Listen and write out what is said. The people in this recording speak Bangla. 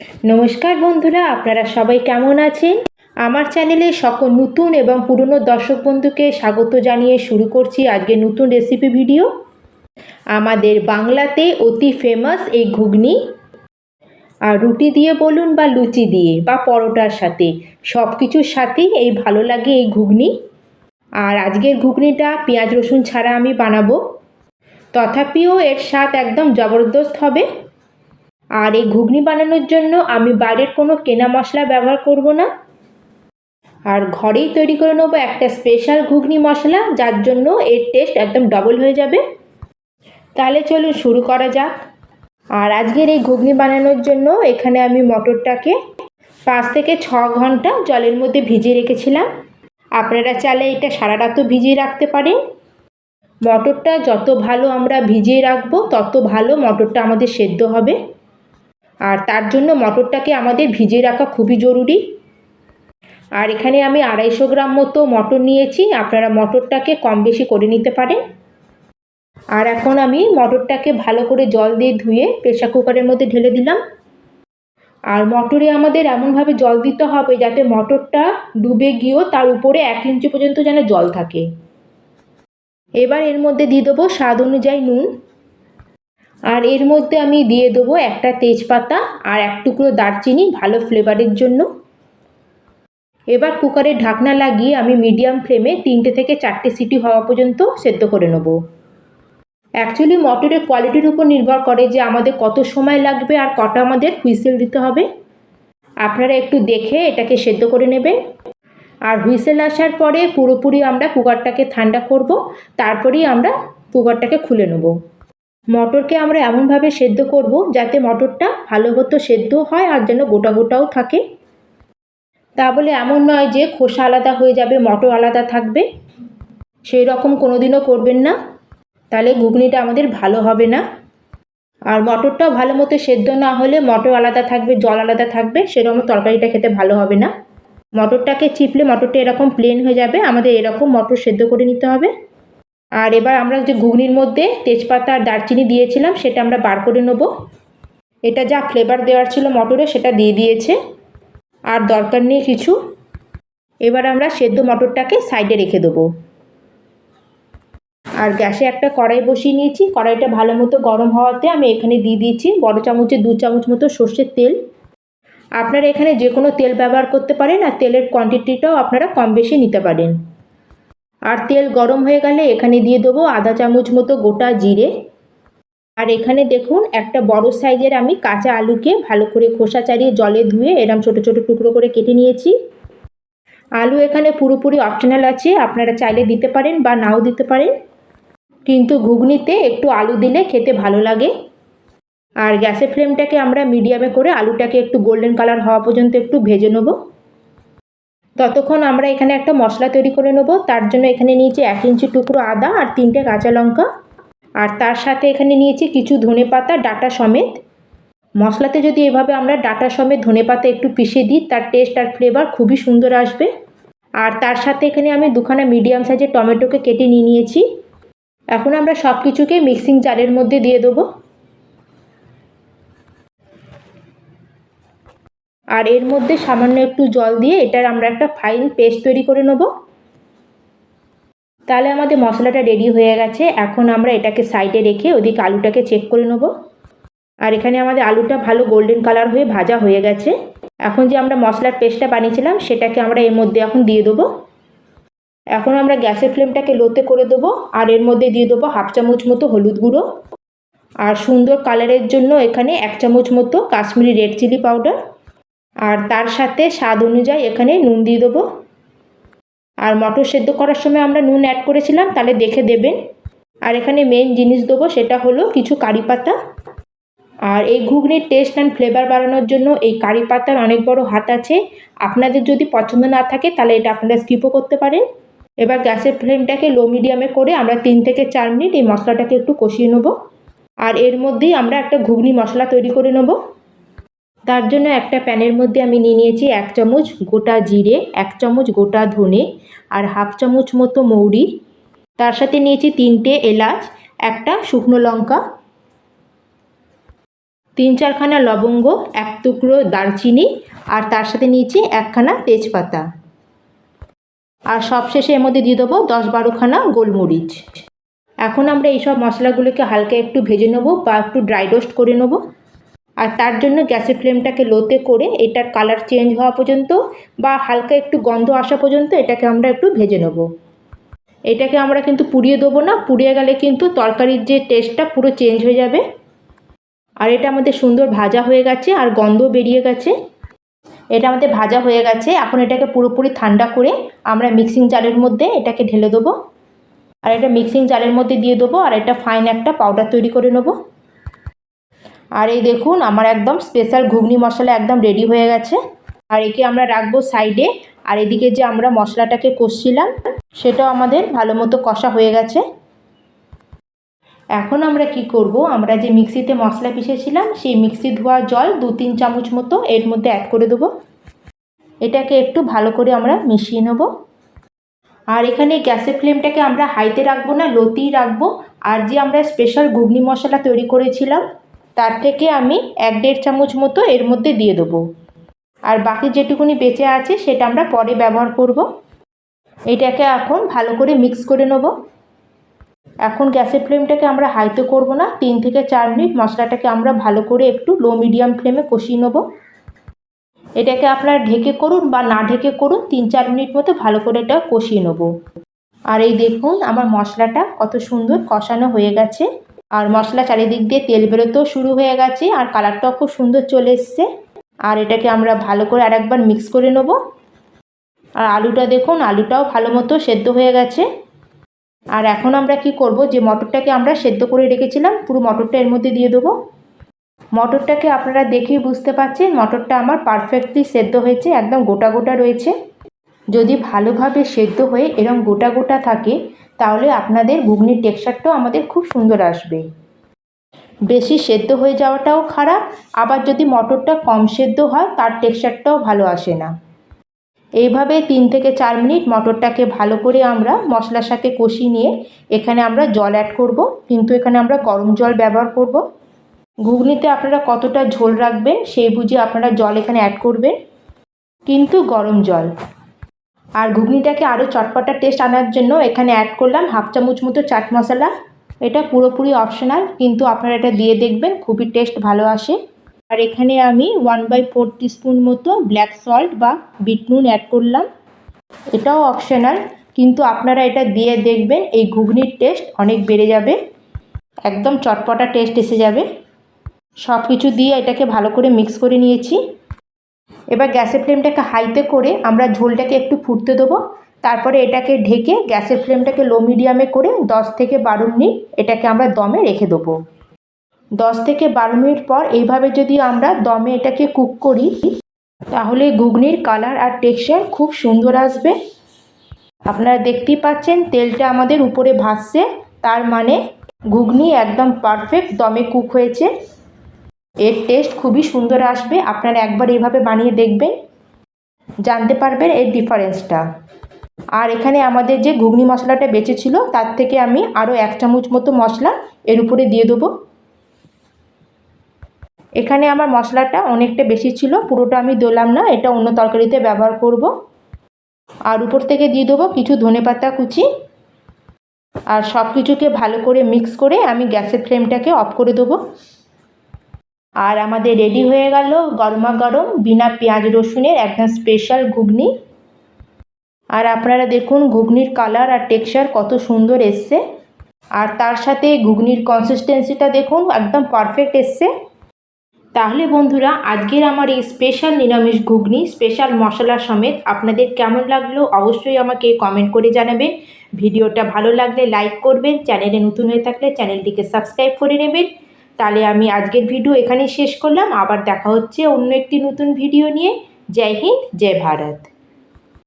নমস্কার বন্ধুরা, আপনারা সবাই কেমন আছেন? আমার চ্যানেলে সকল নতুন এবং পুরনো দর্শক বন্ধুকে স্বাগত জানিয়ে শুরু করছি আজকে নতুন রেসিপি ভিডিও আমাদের বাংলাতে অতি ফেমাস এই ঘুগনি। আর রুটি দিয়ে বলুন বা লুচি দিয়ে বা পরোটার সাথে সব কিছুর সাথেই এই ভালো লাগে এই ঘুগনি। আর আজকের ঘুগনিটা পেঁয়াজ রসুন ছাড়া আমি বানাবো। তথাপিও এর স্বাদ একদম জবরদস্ত হবে। আর এই ঘুগনি বানানোর জন্য আমি বাইরের কোনো কেনা মশলা ব্যবহার করব না। আর ঘরেই তৈরি করে নেব একটা স্পেশাল ঘুগনি মশলা, যার জন্য এর টেস্ট একদম ডবল হয়ে যাবে। তাহলে চলুন শুরু করা যাক। আর আজকের এই ঘুগনি বানানোর জন্য এখানে আমি মটরটাকে পাঁচ থেকে ছ ঘণ্টা জলের মধ্যে ভিজিয়ে রেখেছিলাম। আপনারা চাইলে এটা সারা রাতও ভিজিয়ে রাখতে পারেন। মটরটা যত ভালো আমরা ভিজিয়ে রাখব, তত ভালো মটরটা আমাদের সেদ্ধ হবে। আর তার জন্য মটরটাকে আমাদের ভিজিয়ে রাখা খুবই জরুরি। আর এখানে আমি আড়াইশো গ্রাম মতো মটর নিয়েছি, আপনারা মটরটাকে কম বেশি করে নিতে পারেন। আর এখন আমি মটরটাকে ভালো করে জল দিয়ে ধুয়ে প্রেশার কুকারের মধ্যে ঢেলে দিলাম। আর মটরে আমাদের এমনভাবে জল দিতে হবে যাতে মটরটা ডুবে গিয়েও তার উপরে এক ইঞ্চি পর্যন্ত যেন জল থাকে। এবার এর মধ্যে দিয়ে দেবো স্বাদ অনুযায়ী নুন। আর এর মধ্যে আমি দিয়ে দেবো একটা তেজপাতা আর এক টুকরো দারচিনি ভালো ফ্লেভারের জন্য। এবার কুকারের ঢাকনা লাগিয়ে আমি মিডিয়াম ফ্লেমে তিনটে থেকে চারটে সিটি হওয়া পর্যন্ত সেদ্ধ করে নেব। অ্যাকচুয়ালি মটরের কোয়ালিটির উপর নির্ভর করে যে আমাদের কত সময় লাগবে আর কটা আমাদের হুইসেল দিতে হবে। আপনারা একটু দেখে এটাকে সেদ্ধ করে নেবেন। আর হুইসেল আসার পরে পুরোপুরি আমরা কুকারটাকে ঠান্ডা করব, তারপরেই আমরা কুকারটাকে খুলে নেব। মটরকে আমরা এমনভাবে সেদ্ধ করব যাতে মটরটা ভালো মতো সেদ্ধ হয় আর যেন গোটা গোটাও থাকে। তা বলে এমন নয় যে খোসা আলাদা হয়ে যাবে, মটর আলাদা থাকবে। সেই রকম কোনো দিনও করবেন না। তাহলে ঘুগনিটা আমাদের ভালো হবে না। আর মটরটাও ভালো মতো সেদ্ধ না হলে মটর আলাদা থাকবে, জল আলাদা থাকবে, সেরকম তরকারিটা খেতে ভালো হবে না। মটরটাকে চিপলে মটরটা এরকম প্লেন হয়ে যাবে, আমাদের এরকম মটর সেদ্ধ করে নিতে হবে। আর এবার আমরা যে ঘুগনির মধ্যে তেজপাতা আর দারচিনি দিয়েছিলাম, সেটা আমরা বার করে নেব। এটা যা ফ্লেভার দেওয়ার ছিল মটরে, সেটা দিয়ে দিয়েছে। আর দরকার নেই কিছু। এবার আমরা সেদ্ধ মটরটাকে সাইডে রেখে দেবো। আর গ্যাসে একটা কড়াই বসিয়ে নিয়েছি। কড়াইটা ভালো মতো গরম হওয়াতে আমি এখানে দিয়ে দিয়েছি বড় চামচে, দু চামচ মতো সর্ষের তেল। আপনারা এখানে যে কোনো তেল ব্যবহার করতে পারেন, আর তেলের কোয়ান্টিটিটাও আপনারা কম বেশি নিতে পারেন। আর তেল গরম হয়ে গেলে এখানে দিয়ে দেবো আধা চামচ মতো গোটা জিরে। আর এখানে দেখুন, একটা বড় সাইজের আমি কাঁচা আলুকে ভালো করে খোসা চাড়িয়ে জলে ধুয়ে এরম ছোটো ছোটো টুকরো করে কেটে নিয়েছি। আলু এখানে পুরোপুরি অপশনাল আছে, আপনারা চাইলে দিতে পারেন বা নাও দিতে পারেন। কিন্তু ঘুগনিতে একটু আলু দিলে খেতে ভালো লাগে। আর গ্যাসের ফ্লেমটাকে আমরা মিডিয়ামে করে আলুটাকে একটু গোল্ডেন কালার হওয়া পর্যন্ত একটু ভেজে নেব। ততক্ষণ আমরা এখানে একটা মশলা তৈরি করে নেব। তার জন্য এখানে নিয়েছি এক ইঞ্চি টুকরো আদা আর তিনটে কাঁচা লঙ্কা। আর তার সাথে এখানে নিয়েছি কিছু ধনে পাতা, ডাটা সমেত। মশলাতে যদি এভাবে আমরা ডাটা সমেত ধনে পাতা একটু পিষে দিই, তার টেস্ট আর ফ্লেভার খুবই সুন্দর আসবে। আর তার সাথে এখানে আমি দুখানা মিডিয়াম সাইজের টমেটোকে কেটে নিয়ে নিয়েছি। এখন আমরা সব কিছুকে মিক্সিং জারের মধ্যে দিয়ে দেবো। আর এর মধ্যে সামান্য একটু জল দিয়ে এটার আমরা একটা ফাইন পেস্ট তৈরি করে নেব। তাহলে আমাদের মশলাটা রেডি হয়ে গেছে। এখন আমরা এটাকে সাইডে রেখে ওদিকে আলুটাকে চেক করে নেব। আর এখানে আমাদের আলুটা ভালো গোল্ডেন কালার হয়ে ভাজা হয়ে গেছে। এখন যে আমরা মশলার পেস্টটা বানিয়েছিলাম, সেটাকে আমরা এর মধ্যে এখন দিয়ে দেবো। এখন আমরা গ্যাসের ফ্লেমটাকে লোতে করে দেবো। আর এর মধ্যে দিয়ে দেবো হাফ চামচ মতো হলুদ গুঁড়ো। আর সুন্দর কালারের জন্য এখানে এক চামচ মতো কাশ্মীরি রেড চিলি পাউডার আর তার সাথে স্বাদ অনুযায়ী এখানে নুন দিয়ে দেবো। আর মটর সেদ্ধ করার সময় আমরা নুন অ্যাড করেছিলাম, তাহলে দেখে দেবেন। আর এখানে মেন জিনিস দেবো, সেটা হলো কিছু কারি পাতা। আর এই ঘুগনির টেস্ট অ্যান্ড ফ্লেভার বাড়ানোর জন্য এই কারি পাতার অনেক বড় হাত আছে। আপনাদের যদি পছন্দ না থাকে, তাহলে এটা আপনারা স্কিপও করতে পারেন। এবার গ্যাসের ফ্লেমটাকে লো মিডিয়ামে করে আমরা তিন থেকে চার মিনিট এই মশলাটাকে একটু কষিয়ে নেব। আর এর মধ্যেই আমরা একটা ঘুগনি মশলা তৈরি করে নেব। তার জন্য একটা প্যানের মধ্যে আমি নিয়ে নিয়েছি এক চামচ গোটা জিরে, এক চামচ গোটা ধনে আর হাফ চামচ মতো মৌরি। তার সাথে নিয়েছি তিনটে এলাচ, একটা শুকনো লঙ্কা, তিন চারখানা লবঙ্গ, এক টুকরো দারচিনি আর তার সাথে নিয়েছি একখানা তেজপাতা। আর সবশেষে এর মধ্যে দিয়ে দেবো দশ বারোখানা গোলমরিচ। এখন আমরা এইসব মশলাগুলোকে হালকা একটু ভেজে নেব বা একটু ড্রাই রোস্ট করে নেব। আর তার জন্য গ্যাসের ফ্লেমটাকে লোতে করে এটার কালার চেঞ্জ হওয়া পর্যন্ত বা হালকা একটু গন্ধ আসা পর্যন্ত এটাকে আমরা একটু ভেজে নেব। এটাকে আমরা কিন্তু পুড়িয়ে দেবো না, পুড়িয়ে গেলে কিন্তু তরকারির যে টেস্টটা পুরো চেঞ্জ হয়ে যাবে। আর এটা আমাদের সুন্দর ভাজা হয়ে গেছে আর গন্ধ বেরিয়ে গেছে। এটা আমাদের ভাজা হয়ে গেছে, এখন এটাকে পুরোপুরি ঠান্ডা করে আমরা মিক্সিং জারের মধ্যে এটাকে ঢেলে দেবো। আর এটা মিক্সিং জারের মধ্যে দিয়ে দেবো আর এটা ফাইন একটা পাউডার তৈরি করে নেব। আর এই দেখুন, আমার একদম স্পেশাল ঘুগনি মশলা একদম রেডি হয়ে গেছে। আর একে আমরা রাখব সাইডে আর এদিকে যে আমরা মশলাটাকে কষছিলাম, সেটাও আমাদের ভালো মতো কষা হয়ে গেছে। এখন আমরা কি করব? আমরা যে মিক্সিতে মশলা পিষেছিলাম, সেই মিক্সি ধোয়া জল দু তিন চামচ মতো এর মধ্যে অ্যাড করে দেবো। এটাকে একটু ভালো করে আমরা মিশিয়ে নেব। আর এখানে গ্যাসের ফ্লেমটাকে আমরা হাইতে রাখব না লোতেই রাখব। আর যে আমরা স্পেশাল ঘুগনি মশলা তৈরি করেছিলাম তার থেকে আমি এক দেড় চামচ মতো এর মধ্যে দিয়ে দেবো। আর বাকি যেটুকুনি বেঁচে আছে সেটা আমরা পরে ব্যবহার করব। এটাকে এখন ভালো করে মিক্স করে নেব। এখন গ্যাসের ফ্লেমটাকে আমরা হাইতে করব না, তিন থেকে চার মিনিট মশলাটাকে আমরা ভালো করে একটু লো মিডিয়াম ফ্লেমে কষিয়ে নেব। এটাকে আপনারা ঢেকে করুন বা না ঢেকে করুন, তিন চার মিনিট মতো ভালো করে এটা কষিয়ে নেব। আর এই দেখুন আমার মশলাটা কত সুন্দর কষানো হয়ে গেছে। আর মশলা চারিদিক দিয়ে তেল বেরোতেও শুরু হয়ে গেছে আর কালারটাও খুব সুন্দর চলে এসছে। আর এটাকে আমরা ভালো করে আর একবার মিক্স করে নেব। আর আলুটা দেখুন, আলুটাও ভালো মতো সেদ্ধ হয়ে গেছে। আর এখন আমরা কি করব, যে মটরটাকে আমরা সেদ্ধ করে রেখেছিলাম, পুরো মটরটা এর মধ্যে দিয়ে দেবো। মটরটাকে আপনারা দেখেই বুঝতে পারছেন, মটরটা আমার পারফেক্টলি সেদ্ধ হয়েছে, একদম গোটা গোটা রয়েছে। যদি ভালোভাবে সেদ্ধ হয়ে এরম গোটা গোটা থাকে, তাহলে আপনাদের ঘুগনির টেক্সচারটাও আমাদের খুব সুন্দর আসবে। বেশি সেদ্ধ হয়ে যাওয়াটাও খারাপ, আবার যদি মটরটা কম সেদ্ধ হয়, তার টেক্সচারটাও ভালো আসে না। এইভাবে তিন থেকে চার মিনিট মটরটাকে ভালো করে আমরা মশলার সাথে কষিয়ে নিয়ে এখানে আমরা জল অ্যাড করব, কিন্তু এখানে আমরা গরম জল ব্যবহার করব। ঘুগনিতে আপনারা কতটা ঝোল রাখবেন, সেই বুঝে আপনারা জল এখানে অ্যাড করবেন। কিন্তু গরম জল। আর ঘুগনিটাকে আরও চটপটা টেস্ট আনার জন্য এখানে অ্যাড করলাম হাফ চামচ মতো চাট মশলা। এটা পুরোপুরি অপশনাল কিন্তু আপনারা এটা দিয়ে দেখবেন, খুবই টেস্ট ভালো আসে। আর এখানে আমি ওয়ান বাই ফোর টিস্পুন মতো ব্ল্যাক সল্ট বা বিট নুন অ্যাড করলাম। এটাও অপশনাল কিন্তু আপনারা এটা দিয়ে দেখবেন, এই ঘুগনির টেস্ট অনেক বেড়ে যাবে। একদম চটপটা টেস্ট এসে যাবে। সব কিছু দিয়ে এটাকে ভালো করে মিক্স করে নিয়েছি। এবার গ্যাসের ফ্লেমটাকে হাইতে করে আমরা ঝোলটাকে একটু ফুটতে দেবো। তারপরে এটাকে ঢেকে গ্যাসের ফ্লেমটাকে লো মিডিয়ামে করে দশ থেকে বারো মিনিট এটাকে আমরা দমে রেখে দেবো। দশ থেকে বারো মিনিট পর এইভাবে যদি আমরা দমে এটাকে কুক করি, তাহলে ঘুগনির কালার আর টেক্সচার খুব সুন্দর আসবে। আপনারা দেখতেই পাচ্ছেন তেলটা আমাদের উপরে ভাসছে, তার মানে ঘুগনি একদম পারফেক্ট দমে কুক হয়েছে। এর টেস্ট খুবই সুন্দর আসবে। আপনারা একবার এইভাবে বানিয়ে দেখবেন। জানতে পারবেন এর ডিফারেন্সটা আর এখানে আমাদের যে ঘুগনি মশলাটা বেঁচে ছিল, তার থেকে আমি আরও এক চামচ মতো মশলা এর উপরে দিয়ে দেবো। এখানে আমার মশলাটা অনেকটা বেশি ছিল, পুরোটা আমি দিলাম না, এটা অন্য তরকারিতে ব্যবহার করব। আর উপর থেকে দিয়ে দেবো কিছু ধনে পাতা কুচি। আর সব কিছুকে ভালো করে মিক্স করে আমি গ্যাসের ফ্লেমটাকে অফ করে দেবো। আর আমাদের রেডি হয়ে গেল গরমা গরম বিনা পেঁয়াজ রসুনের একদম স্পেশাল ঘুগনি। আর আপনারা দেখুন ঘুগনির কালার আর টেক্সচার কত সুন্দর এসছে। আর তার সাথে ঘুগনির কনসিস্টেন্সিটা দেখুন একদম পারফেক্ট এসছে। তাহলে বন্ধুরা, আজকের আমার এই স্পেশাল নিরামিষ ঘুগনি স্পেশাল মশলা সমেত আপনাদের কেমন লাগল অবশ্যই আমাকে কমেন্ট করে জানাবেন। ভিডিওটা ভালো লাগলে লাইক করবেন চ্যানেলে নতুন হয়ে থাকলে চ্যানেলটিকে সাবস্ক্রাইব করে নেবেন। তাহলে আমি আজকের ভিডিও এখানেই শেষ করলাম। আবার দেখা হচ্ছে অন্য একটি নতুন ভিডিও নিয়ে। জয় হিন্দ, জয় ভারত।